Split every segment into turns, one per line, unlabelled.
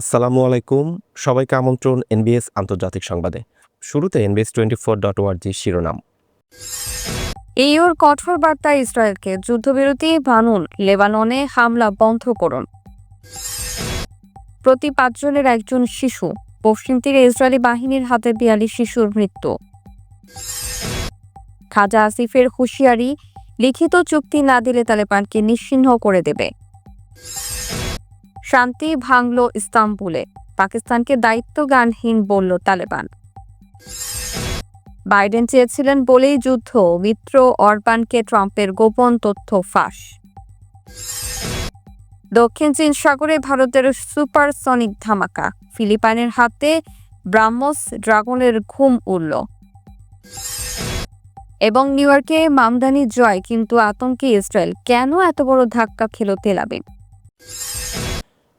আসসালামু আলাইকুম। সবাইকে আমন্ত্রণ এনবিএস আন্তর্জাতিক সংবাদে। শুরুতে এনবিএস টোয়েন্টি ফোর ডট ওয়ার্জি শিরোনাম।
ইউর কঠোর বার্তা ইসরায়েলকে যুদ্ধবিরতি বানুন লেবাননে হামলা বন্ধ করুন। প্রতি পাঁচজনের একজন শিশু, পশ্চিম তীরে ইসরায়েলি বাহিনীর হাতে বিয়াল্লিশ শিশুর মৃত্যু। খাজা আসিফের হুঁশিয়ারি, লিখিত চুক্তি না দিলে তালেবানকে নিশ্চিহ্ন করে দেবে। শান্তি ভাঙল ইস্তাম্বুলে। পাকিস্তানকে দায়িত্বজ্ঞানহীন বলল তালেবান। বাইডেন চেয়েছিলেন বলেই যুদ্ধ, মিত্র অরবানকে ট্রাম্পের গোপন তথ্য ফাঁস। দক্ষিণ চীন সাগরে ভারতের সুপারসনিক ধামাকা। ফিলিপাইনের হাতে ব্রাহ্মস ড্রাগনের ঘুম উড়ল। এবং নিউ ইয়র্কে মামদানি জয়, কিন্তু আতঙ্কে ইসরায়েল কেন এত বড় ধাক্কা খেল তেলাবিব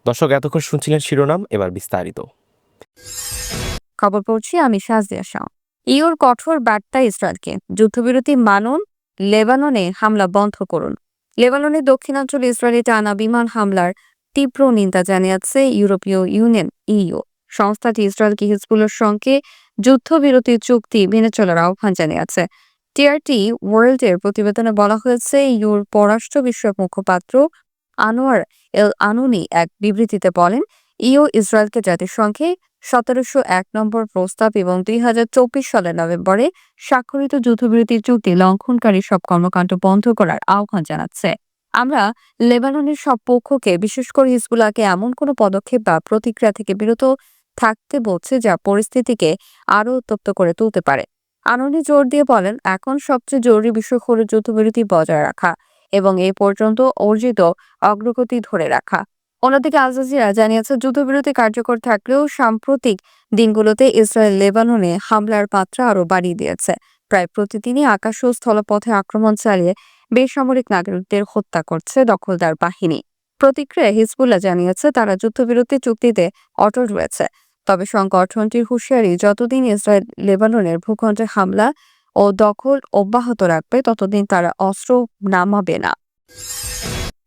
দর্শক, এতক্ষণ শুনছিলেন শিরোনাম, এবার বিস্তারিত।
খবর পড়ছি আমি সাজদিয়া শাহ। ইউর কঠোর বার্তা ইসরায়েলকে, যুদ্ধবিরতি মানুন, লেবাননে হামলা বন্ধ করুন। লেবাননের দক্ষিণাঞ্চলে ইসরায়েলি টানা বিমান হামলার তীব্র নিন্দা জানিয়েছে ইউরোপীয় ইউনিয়ন, ইইউ। সংস্থাটি ইসরায়েলকে হিজবুলের সঙ্গে যুদ্ধবিরতি চুক্তি মেনে চলার আহ্বান জানিয়েছে। টিআরটি ওয়ার্ল্ডের প্রতিবেদনে বলা হয়েছে, ইউর পররাষ্ট্র বিষয়ক মুখপাত্র আনোয়ার এল আনুনি এক বিবৃতিতে বলেন ইউ ইসরায়েলকে জাতিসংঘে সতেরোশো এক নম্বর প্রস্তাব এবং দুই হাজার চব্বিশ সালের নভেম্বরে স্বাক্ষরিত যুদ্ধবিরতি চুক্তি লঙ্ঘনকারী সব কর্মকাণ্ড বন্ধ করার আহ্বান জানাচ্ছে। আমরা লেবাননের সব পক্ষকে, বিশেষ করে হিজবুল্লাহকে, এমন কোনো পদক্ষেপ বা প্রতিক্রিয়া থেকে বিরত থাকতে বলছে যা পরিস্থিতিকে আরও উত্তপ্ত করে তুলতে পারে। আনন্দি জোর দিয়ে বলেন, এখন সবচেয়ে জরুরি বিষয় হল যুদ্ধবিরতি বজায় রাখা। এবং এ পর্যন্ত অর্জিত অগ্রগতি ধরে রাখা। অন্যদিকে আল জাজিরা জানিয়েছে, যুদ্ধবিরতি কার্যকর থাকলেও সাম্প্রতিক দিনগুলোতে ইসরায়েল লেবাননে হামলার মাত্রা আরও বাড়িয়ে দিয়েছে। প্রায় প্রতিদিনই আকাশ ও স্থলপথে আক্রমণ চালিয়ে বেসামরিক নাগরিকদের হত্যা করছে দখলদার বাহিনী। প্রতিক্রিয়ায় হিজবুল্লাহ জানিয়েছে, তারা যুদ্ধবিরতি চুক্তিতে অটল রয়েছে। তবে সংগঠনটির হুঁশিয়ারি, যতদিন ইসরায়েল লেবাননের ভূখণ্ডে হামলা ও দখল অব্যাহত রাখবে, ততদিন তারা অস্ত্র নামাবে না।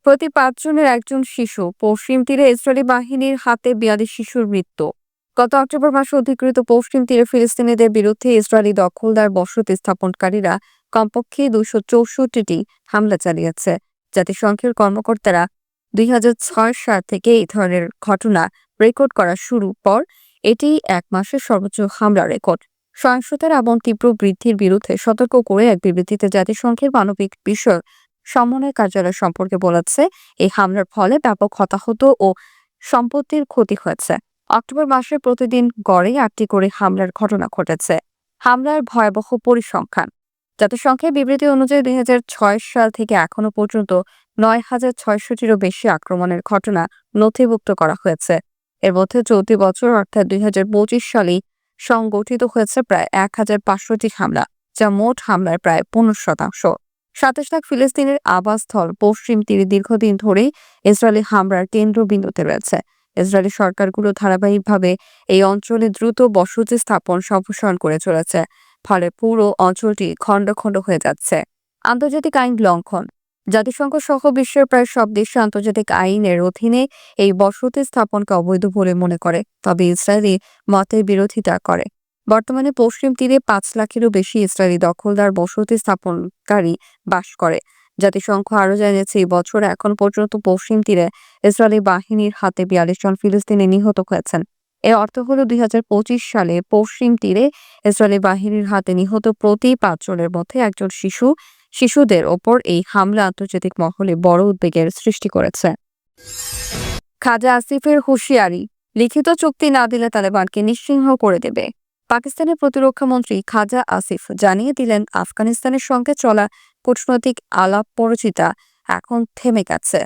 প্রতি পাঁচজনের একজন শিশু, পশ্চিম তীরে ইসরায়েলি বাহিনীর হাতে বিয়াল্লিশ শিশুর মৃত্যু। গত অক্টোবর মাসে অধিকৃত পশ্চিম তীরে ফিলিস্তিনিদের বিরুদ্ধে ইসরায়েলি দখলদার বসতি স্থাপনকারীরা কমপক্ষে দুশো চৌষট্টিটি হামলা চালিয়েছে। জাতিসংঘের কর্মকর্তারা দুই হাজার সাল থেকে এই ধরনের ঘটনা রেকর্ড করা শুরু পর এটি এক মাসের সর্বোচ্চ হামলা রেকর্ড। সহিংসতার এবং তীব্র বৃদ্ধির বিরুদ্ধে সতর্ক করে এক বিবৃতিতে জাতিসংঘের মানবিক বিষয়ক সমন্বয় কার্যালয় সম্পর্কে বলেছে, এই হামলার ফলে ব্যাপক হতাহত ও সম্পত্তির ক্ষতি হয়েছে। অক্টোবর মাসে প্রতিদিন গড়ে আটটি করে হামলার ঘটনা ঘটেছে। হামলার ভয়াবহ পরিসংখ্যান। জাতিসংঘের বিবৃতি অনুযায়ী দুই হাজার ছয় সাল থেকে এখনও পর্যন্ত নয় হাজার ছয়শটিরও বেশি আক্রমণের ঘটনা নথিভুক্ত করা হয়েছে। এর মধ্যে চলতি বছর অর্থাৎ দুই সালেই সংগঠিত হয়েছে প্রায় এক হাজার পাঁচশোটি হামলা, যা মোট হামলার প্রায় পনেরো শতাংশ। সাতাশ লাখ ফিলিস্তিনের আবাসস্থল পশ্চিম তীরে দীর্ঘদিন ধরেই ইসরায়েলি হামলার কেন্দ্রবিন্দুতে রয়েছে। ইসরায়েলি সরকারগুলো ধারাবাহিকভাবে এই অঞ্চলে দ্রুত বসতি স্থাপন সম্প্রসারণ করে চলেছে, ফলে পুরো অঞ্চলটি খণ্ড খণ্ড হয়ে যাচ্ছে। আন্তর্জাতিক আইন লঙ্ঘন জাতিসংঘ সহ বিশ্বের প্রায় সব দেশ আন্তর্জাতিক আইনের অধীনে এই বসতি স্থাপনকে অবৈধ বলে মনে করে, তবে ইসরায়েলি মতের বিরোধিতা করে। বর্তমানে পশ্চিম তীরে পাঁচ লাখেরও বেশি ইসরায়েলি দখলদার বসতি স্থাপনকারী বাস করে। জাতিসংঘ আরও জানিয়েছে, এই বছর এখন পর্যন্ত পশ্চিম তীরে ইসরায়েলি বাহিনীর হাতে বিয়াল্লিশ জন ফিলিস্তিনি নিহত হয়েছেন। এর অর্থ হলো দুই হাজার পঁচিশ সালে পশ্চিম তীরে ইসরায়েলি বাহিনীর হাতে নিহত প্রতি পাঁচজনের মধ্যে একজন শিশু শিশুদের ওপর এই হামলা আন্তর্জাতিক মহলে বড় উদ্বেগের সৃষ্টি করেছে। খাজা আসিফের হুঁশিয়ারি, লিখিত চুক্তি না দিলে তালেবানকে নিশ্চিহ্ন করে দেবে। পাকিস্তানের প্রতিরক্ষা মন্ত্রী খাজা আসিফ জানিয়ে দিলেন, আফগানিস্তানের সঙ্গে চলা কূটনৈতিক আলাপ পরিচিতা এখন থেমে গেছে।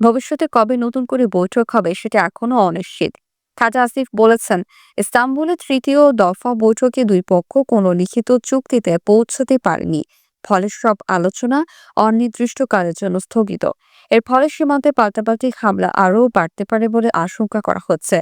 ভবিষ্যতে কবে নতুন করে বৈঠক হবে সেটা এখনও অনিশ্চিত। খাজা আসিফ বলেছেন ইস্তাম্বুলে তৃতীয় দফা বৈঠকে দুই পক্ষ কোনো লিখিত চুক্তিতে পৌঁছতে পারেনি। ফলে সব আলোচনা অনির্দিষ্টকালের জন্য স্থগিত। এর ফলে সীমান্তে পাল্টাপাল্টি হামলা আরও বাড়তে পারে বলে আশঙ্কা করা হচ্ছে।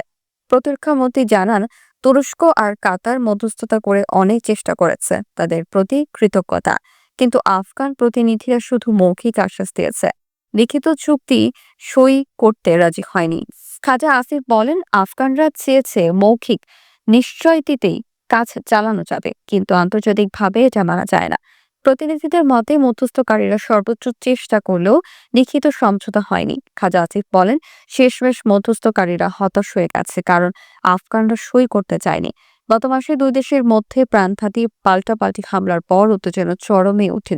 প্রতিরক্ষা মন্ত্রী জানান, তুরস্ক আর কাতার মধ্যস্থতা করে অনেক চেষ্টা করেছে তাদের প্রতি কৃতজ্ঞতা। কিন্তু আফগান প্রতিনিধিরা শুধু মৌখিক আশ্বাস দিয়েছে। লিখিত চুক্তি সই করতে রাজি হয়নি। খাজা আসিফ বলেন, আফগানরা চেয়েছে মৌখিক নিশ্চয়তিতেই কাজ চালানো যাবে, কিন্তু আন্তর্জাতিকভাবে এটা মানা যায় না। প্রতিনিধিদের মতে, মধ্যস্থকারীরা সর্বোচ্চ চেষ্টা করলেও লিখিত সমঝোতা হয়নি। খাজা আসিফ বলেন, শেষমেশ মধ্যস্থকারীরা হতাশ হয়ে গেছে কারণ আফগানরা সই করতে চায়নি। গত মাসে দুই দেশের মধ্যে প্রাণঘাতী পাল্টাপাল্টি হামলার পর উত্তেজনা চরমে ওঠে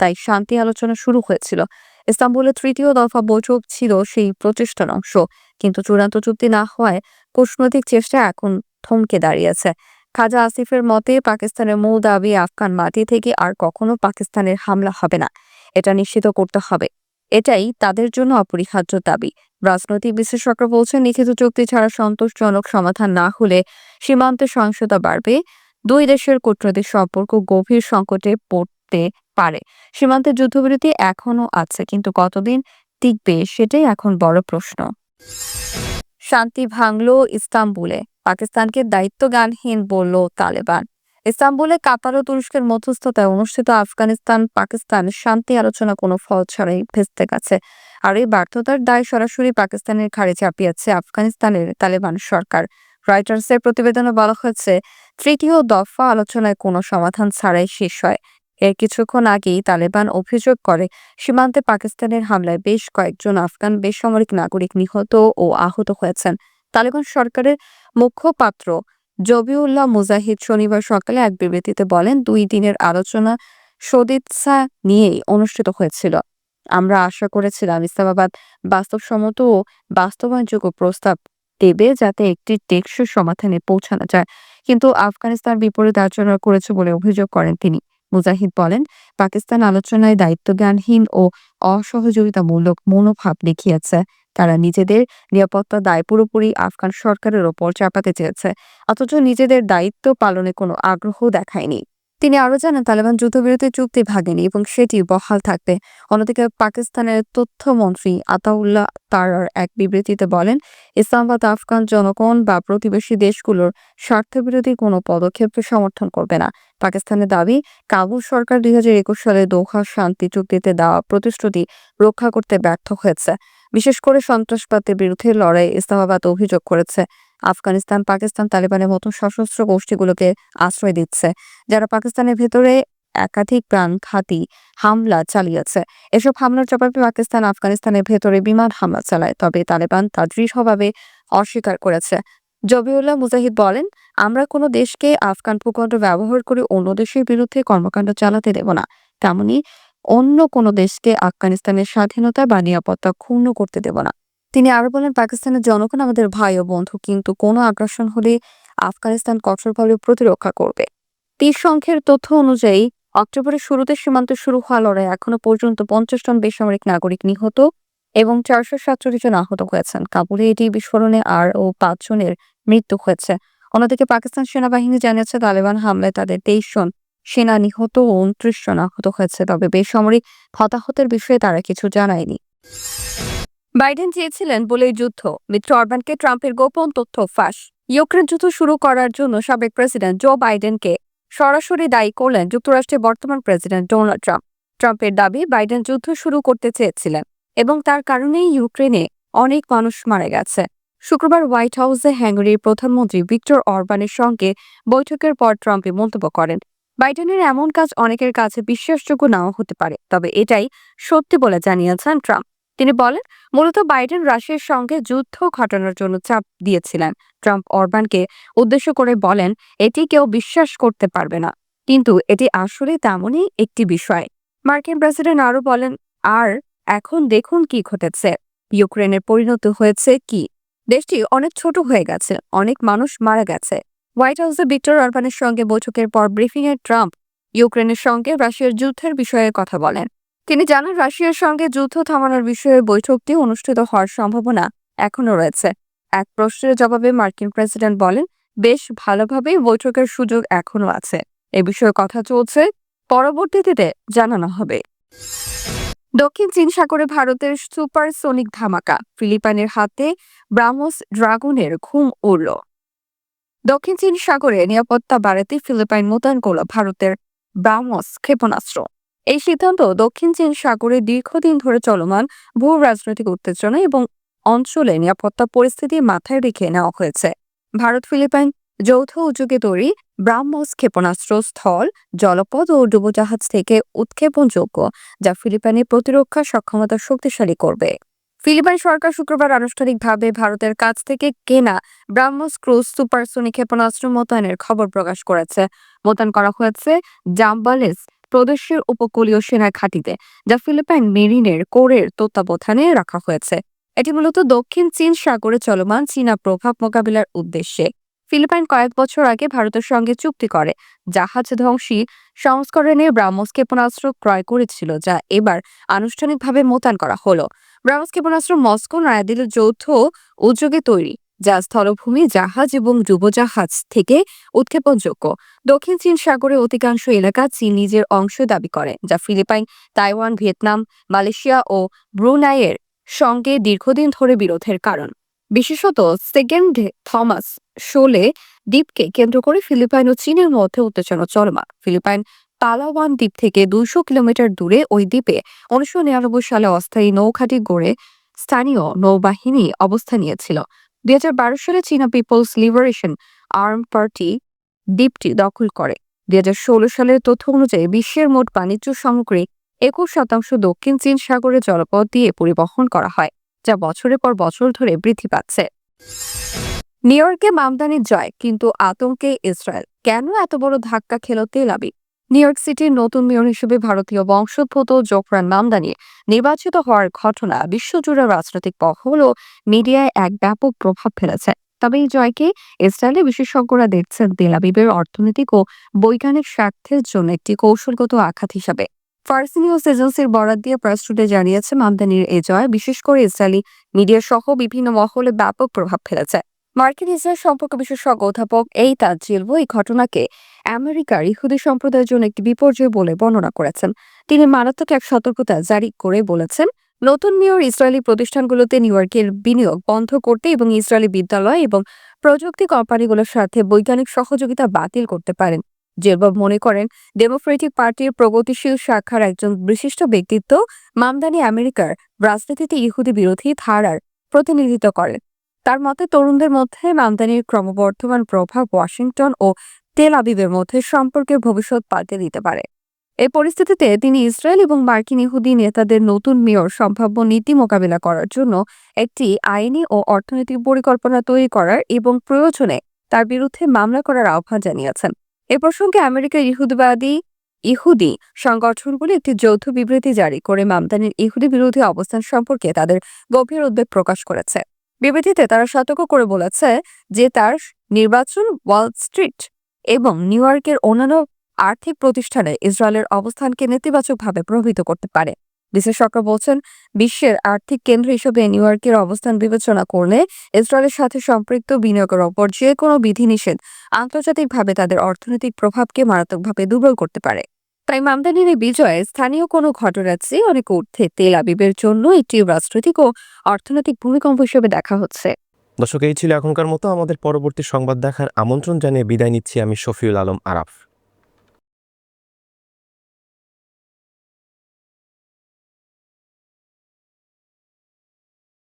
তাই শান্তি আলোচনা শুরু হয়েছিল। ইস্তাম্বুলের তৃতীয় দফা বৈঠক ছিল সেই প্রচেষ্টার অংশ। কিন্তু চূড়ান্ত চুক্তি না হওয়ায় কূটনৈতিক চেষ্টা এখন থমকে দাঁড়িয়েছে। খাজা আসিফের মতে, পাকিস্তানের মূল দাবি আফগান মাটি থেকে আর কখনো পাকিস্তানের হামলা হবে না। এটা নিশ্চিত করতে হবে। এটাই তাদের জন্য অপরিহার্য দাবি। রাজনৈতিক বিশ্লেষকরা বলছেন, লিখিত চুক্তি ছাড়া সন্তোষজনক সমাধান না হলে সীমান্তে সহিংসতা বাড়বে। দুই দেশের কূটনৈতিক সম্পর্ক গভীর সংকটে পড়তে পারে। সীমান্তে যুদ্ধবিরতি এখনও আছে, কিন্তু কতদিন টিকবে, সেটাই এখন বড় প্রশ্ন। শান্তি ভাঙল ইস্তাম্বুলে। পাকিস্তানকে দায়িত্বজ্ঞানহীন বলল তালেবান। ইস্তাম্বুলে কাতার ও তুরস্কের মধ্যস্থতায় অনুষ্ঠিত আফগানিস্তান পাকিস্তান শান্তি আলোচনা কোনো ফল ছাড়াই ভেস্তে গেছে। আর এই ব্যর্থতার দায় সরাসরি পাকিস্তানের ঘাড়ে চাপিয়েছে আফগানিস্তানের তালেবান সরকার। রয়টার্সের প্রতিবেদনে বলা হয়েছে, তৃতীয় দফা আলোচনায় কোনো সমাধান ছাড়াই শেষ হয়। এর কিছুক্ষণ আগেই তালেবান অভিযোগ করে, সীমান্তে পাকিস্তানের হামলায় বেশ কয়েকজন আফগান বেসামরিক নাগরিক নিহত ও আহত হয়েছেন। তালেবান সরকারের মুখপাত্র জবিউল্লাহ মুজাহিদ শনিবার সকালে এক বিবৃতিতে বলেন, দুই দিনের আলোচনা সদিচ্ছা নিয়েই অনুষ্ঠিত হয়েছিল। আমরা আশা করেছিলাম ইসলামাবাদ বাস্তবসম্মত ও বাস্তবায়নযোগ্য প্রস্তাব দেবে যাতে একটি টেকসই সমাধানে পৌঁছানো যায়। কিন্তু আফগানিস্তান বিপরীত আচরণ করেছে বলে অভিযোগ করেন তিনি। মুজাহিদ বলেন, পাকিস্তান আলোচনায় দায়িত্বজ্ঞানহীন ও অসহযোগিতামূলক মনোভাব দেখিয়েছে। তারা নিজেদের নিরাপত্তা দায় পুরোপুরি আফগান সরকারের ওপর চাপাতে চেয়েছে। অথচ নিজেদের দায়িত্ব পালনে কোনো আগ্রহ দেখায়নি। তিনি আরও জানান, তালেবান যুদ্ধবিরতি চুক্তি ভাগেনি এবং সেটি বহাল থাকবে। অন্যদিকে পাকিস্তানের তথ্যমন্ত্রী আতাউল্লাহ তারার এক বিবৃতিতে বলেন, ইসলামাবাদ আফগান জনগণ বা প্রতিবেশী দেশগুলোর স্বার্থবিরোধী কোনো পদক্ষেপকে সমর্থন করবে না। পাকিস্তানের দাবি, কাবুল সরকার দুই হাজার একুশ সালে দোহা শান্তি চুক্তিতে দেওয়া প্রতিশ্রুতি রক্ষা করতে ব্যর্থ হয়েছে। বিশেষ করে সন্ত্রাসবাদের বিরুদ্ধে লড়াই, ইসলামাবাদ অভিযোগ করেছে। আফগানিস্তান, পাকিস্তান তালেবানের মতো সশস্ত্র গোষ্ঠীগুলোকে আশ্রয় দিচ্ছে, যারা পাকিস্তানের ভেতরে একাধিক প্রাণঘাতী হামলা চালিয়েছে। এসব হামলার জবাবে পাকিস্তান আফগানিস্তানের ভেতরে বিমান হামলা চালায়, তবে তালেবান তা দৃঢ়ভাবে অস্বীকার করেছে। জবিউল্লাহ মুজাহিদ বলেন, আমরা কোনো দেশকে আফগান ভূখণ্ড ব্যবহার করে অন্য দেশের বিরুদ্ধে কর্মকাণ্ড চালাতে দেব না। তেমনি অন্য কোনো দেশকে আফগানিস্তানের স্বাধীনতা বা নিরাপত্তা ক্ষুণ্ণ করতে দেব না। তিনি আরও বলেন, পাকিস্তানের জনগণ আমাদের ভাই ও বন্ধু, কিন্তু কোনো আগ্রাসন হলে আফগানিস্তান কঠোরভাবে প্রতিরক্ষা করবে। সংখ্যের তথ্য অনুযায়ী, অক্টোবরের শুরুতে সীমান্তে শুরু হওয়া লড়াই এখনও পর্যন্ত পঞ্চাশ জন বেসামরিক নাগরিক নিহত এবং চারশো সাতচল্লিশ জন আহত হয়েছেন। কাবুলে এটি বিস্ফোরণে আর ও পাঁচ জনের মৃত্যু হয়েছে। অন্যদিকে পাকিস্তান সেনাবাহিনী জানিয়েছে, তালেবান হামলায় তাদের তেইশ জন সেনা নিহত ও উনত্রিশ জন আহত হয়েছে, তবে বেসামরিক হতাহতের বিষয়ে তারা কিছু জানায়নি। বাইডেন চেয়েছিলেন বলেই যুদ্ধ। মিত্র অরবানকে ট্রাম্পের গোপন তথ্য ফাঁস। ইউক্রেন যুদ্ধ শুরু করার জন্য সাবেক প্রেসিডেন্ট জো বাইডেনকে সরাসরি দায়ী করলেন যুক্তরাষ্ট্রের বর্তমান প্রেসিডেন্ট ডোনাল্ড ট্রাম্প। ট্রাম্পের দাবি, বাইডেন যুদ্ধ শুরু করতে চেয়েছিলেন এবং তার কারণেই ইউক্রেনে অনেক মানুষ মারা গেছে। শুক্রবার হোয়াইট হাউসে হ্যাঙ্গারির প্রধানমন্ত্রী ভিক্টর অরবানের সঙ্গে বৈঠকের পর ট্রাম্পে মন্তব্য করেন বাইডেনের এমন কাজ অনেকের কাছে বিশ্বাসযোগ্য নাও হতে পারে, তবে এটাই সত্যি বলে জানিয়েছেন ট্রাম্প। তিনি বলেন, মূলত বাইডেন রাশিয়ার সঙ্গে যুদ্ধ ঘটানোর জন্য চাপ দিয়েছিলেন। ট্রাম্প অরবানকে উদ্দেশ্য করে বলেন, এটি কেউ বিশ্বাস করতে পারবে না। কিন্তু এটি আসলে তেমনই একটি বিষয়। মার্কিন প্রেসিডেন্ট আরও বলেন, আর এখন দেখুন কি ঘটেছে। ইউক্রেনের পরিণত হয়েছে কি? দেশটি অনেক ছোট হয়ে গেছে, অনেক মানুষ মারা গেছে। হোয়াইট হাউসে ভিক্টর অরবানের সঙ্গে বৈঠকের পর ব্রিফিংয়ে ট্রাম্প ইউক্রেনের সঙ্গে রাশিয়ার যুদ্ধের বিষয়ে কথা বলেন। তিনি জানান, রাশিয়ার সঙ্গে যুদ্ধ থামানোর বিষয়ে বৈঠকটি অনুষ্ঠিত হওয়ার সম্ভাবনা এখনও রয়েছে। এক প্রশ্নের জবাবে মার্কিন প্রেসিডেন্ট বলেন, বেশ ভালোভাবেই বৈঠকের সুযোগ এখনও আছে। এ বিষয়ে কথা চলছে। পরবর্তীতে জানানো হবে। দক্ষিণ চীন সাগরে ভারতের সুপারসোনিক ধামাকা, ফিলিপাইনের হাতে ব্রাহ্মস ড্রাগনের ঘুম উড়ল। দক্ষিণ চীন সাগরে নিরাপত্তা বাড়াতে ফিলিপাইন মোতায়েন করল ভারতের ব্রাহ্মস ক্ষেপণাস্ত্র। এই সিদ্ধান্ত দক্ষিণ চীন সাগরে দীর্ঘদিন ধরে চলমান ভূ রাজনৈতিক উত্তেজনা এবং অঞ্চলে নিরাপত্তা পরিস্থিতি মাথায় রেখে নেওয়া হয়েছে। ভারত ফিলিপাইন যৌথ উদ্যোগে তৈরি ব্রাহ্মস ক্ষেপণাস্ত্র স্থল, জলপথ ও ডুবোজাহাজ থেকে উৎক্ষেপণযোগ্য, যা ফিলিপাইনের প্রতিরক্ষা সক্ষমতা শক্তিশালী করবে। ফিলিপাইন সরকার শুক্রবার আনুষ্ঠানিকভাবে ভারতের কাছ থেকে কেনা ব্রাহ্মস ক্রুজ সুপারসোনিক ক্ষেপণাস্ত্র মোতায়েনের খবর প্রকাশ করেছে। মোতায়েন করা হয়েছে জাম্বালেস প্রদেশের উপকূলীয় সেনা ঘাঁটিতে, যা ফিলিপাইন মেরিনের কোরের তত্ত্বাবধানে রাখা হয়েছে। এটি মূলত দক্ষিণ চীন সাগরে চলমান চীনা প্রভাব মোকাবিলার উদ্দেশ্যে। ফিলিপাইন কয়েক বছর আগে ভারতের সঙ্গে চুক্তি করে। জাহাজ ধ্বংসী সংস্করণে ব্রাহ্মস ক্ষেপণাস্ত্র ক্রয় করেছিল, যা এবার আনুষ্ঠানিকভাবে মোতায়েন করা হলো। ব্রাহ্মস ক্ষেপণাস্ত্র মস্কো, নয়াদিল্লির যৌথ উদ্যোগে তৈরি, যা স্থলভূমি, জাহাজ এবং ডুবোজাহাজ থেকে উৎক্ষেপণযোগ্য। দক্ষিণ চীন সাগরে অধিকাংশ এলাকা চীন নিজের অংশ দাবি করে, যা ফিলিপাইন, তাইওয়ান, ভিয়েতনাম, মালয়েশিয়া ও ব্রুনাইয়ের সঙ্গে দীর্ঘদিন ধরে বিরোধের কারণ। বিশেষত সেকেন্ড থমাস শোলে দ্বীপকে কেন্দ্র করে ফিলিপাইন ও চীনের মধ্যে উত্তেজনা চলমান। ফিলিপাইন পালাওয়ান দ্বীপ থেকে দুইশো কিলোমিটার দূরে ওই দ্বীপে উনিশশো নিরানব্বই সালে অস্থায়ী নৌঘাঁটি গড়ে স্থানীয় নৌবাহিনী অবস্থান নিয়েছিল। দুই হাজার বারো সালে চীনা পিপলস লিবারেশন আর্ম পার্টি দ্বীপটি দখল করে। দুই হাজার ষোলো সালের তথ্য অনুযায়ী বিশ্বের মোট বাণিজ্য সামগ্রী একুশ শতাংশ দক্ষিণ চীন সাগরে জলপথ দিয়ে পরিবহন করা হয়। যা বছরের পর বছর ধরে বৃদ্ধি পাচ্ছে। নিউ ইয়র্কে মামদানির জয়, কিন্তু আতঙ্কে ইসরায়েল। কেন এত বড় ধাক্কা খেল তেল আবিব? নিউ ইয়র্ক সিটির নতুন মেয়র হিসেবে ভারতীয় বংশোদ্ভূত জোফরান মামদানি নির্বাচিত হওয়ার ঘটনা বিশ্বজুড়ে রাজনৈতিক মহল ও মিডিয়ায় এক ব্যাপক প্রভাব ফেলেছে। তবে এই জয়কে ইসরায়েলের বিশেষজ্ঞরা দেখছেন তেল আবিবের অর্থনৈতিক ও বৈজ্ঞানিক স্বার্থের জন্য একটি কৌশলগত আঘাত হিসাবে। ফার্সি নিউজ এজেন্সির বরাদ দিয়ে প্রেস টুডে জানিয়েছে, মামদানির এই জয়, বিশেষ করে ইসরায়েলি মিডিয়া সহ বিভিন্ন মহলে ব্যাপক প্রভাব ফেলেছে। মার্কিন ইসরায়েল সম্পর্ক বিশেষজ্ঞ অধ্যাপক এই তাজিলভো এই ঘটনাকে আমেরিকার ইহুদি সম্প্রদায়ের জন্য একটি বিপর্যয় বলে বর্ণনা করেছেন। তিনি মারাত্মক এক সতর্কতা জারি করে বলেছেন, নতুন মেয়র ইসরায়েলি প্রতিষ্ঠানগুলোতে নিউ ইয়র্কের বিনিয়োগ বন্ধ করতে এবং ইসরায়েলি বিদ্যালয় এবং প্রযুক্তি কোম্পানিগুলোর সাথে বৈজ্ঞানিক সহযোগিতা বাতিল করতে পারেন। জেলবব মনে করেন ডেমোক্রেটিক পার্টির প্রগতিশীল শাখার একজন বিশিষ্ট ব্যক্তিত্ব মামদানি আমেরিকার রাজনীতিতে ইহুদি বিরোধী ধারার প্রতিনিধিত্ব করেন। তার মতে, তরুণদের মধ্যে মামদানির ক্রমবর্ধমান প্রভাব ওয়াশিংটন ও তেল আবিবের মধ্যে সম্পর্কের ভবিষ্যৎ পাল্টে দিতে পারে। এই পরিস্থিতিতে তিনি ইসরায়েল এবং মার্কিন ইহুদি নেতাদের নতুন মেয়র সম্ভাব্য নীতি মোকাবিলা করার জন্য একটি আইনি ও অর্থনৈতিক পরিকল্পনা তৈরি করার এবং প্রয়োজনে তার বিরুদ্ধে মামলা করার আহ্বান জানিয়েছেন। এ প্রসঙ্গে আমেরিকার ইহুদিবাদী, ইহুদি সংগঠনগুলি একটি যৌথ বিবৃতি জারি করে মামদানির ইহুদি বিরোধী অবস্থান সম্পর্কে তাদের গভীর উদ্বেগ প্রকাশ করেছে। বিবৃতিতে তারা সতর্ক করে বলেছে যে তার নির্বাচন ওয়াল স্ট্রিট এবং নিউ ইয়র্কের অন্যান্য আর্থিক প্রতিষ্ঠানে ইসরায়েলের অবস্থানকে নেতিবাচকভাবে প্রভাবিত করতে পারে। বিশেষজ্ঞরা বলছেন, বিশ্বের আর্থিক কেন্দ্র হিসেবে নিউ ইয়র্কের অবস্থান বিবেচনা করলে ইসরায়েলের সাথে সম্পৃক্ত বিনিয়োগের ওপর যে কোনো বিধিনিষেধ আন্তর্জাতিকভাবে তাদের অর্থনৈতিক প্রভাবকে মারাত্মকভাবে দুর্বল করতে পারে। তাই মামদানির বিজয়ে স্থানীয় কোনো ঘটনার চেয়ে অনেক ঊর্ধ্বে তেল আবিবের জন্য একটি রাজনৈতিক ও অর্থনৈতিক ভূমিকম্প হিসেবে দেখা হচ্ছে।
দর্শক, এই ছিল এখনকার মতো। আমাদের পরবর্তী সংবাদ দেখার আমন্ত্রণ জানিয়ে বিদায় নিচ্ছি আমি শফিউল আলম আরাফ।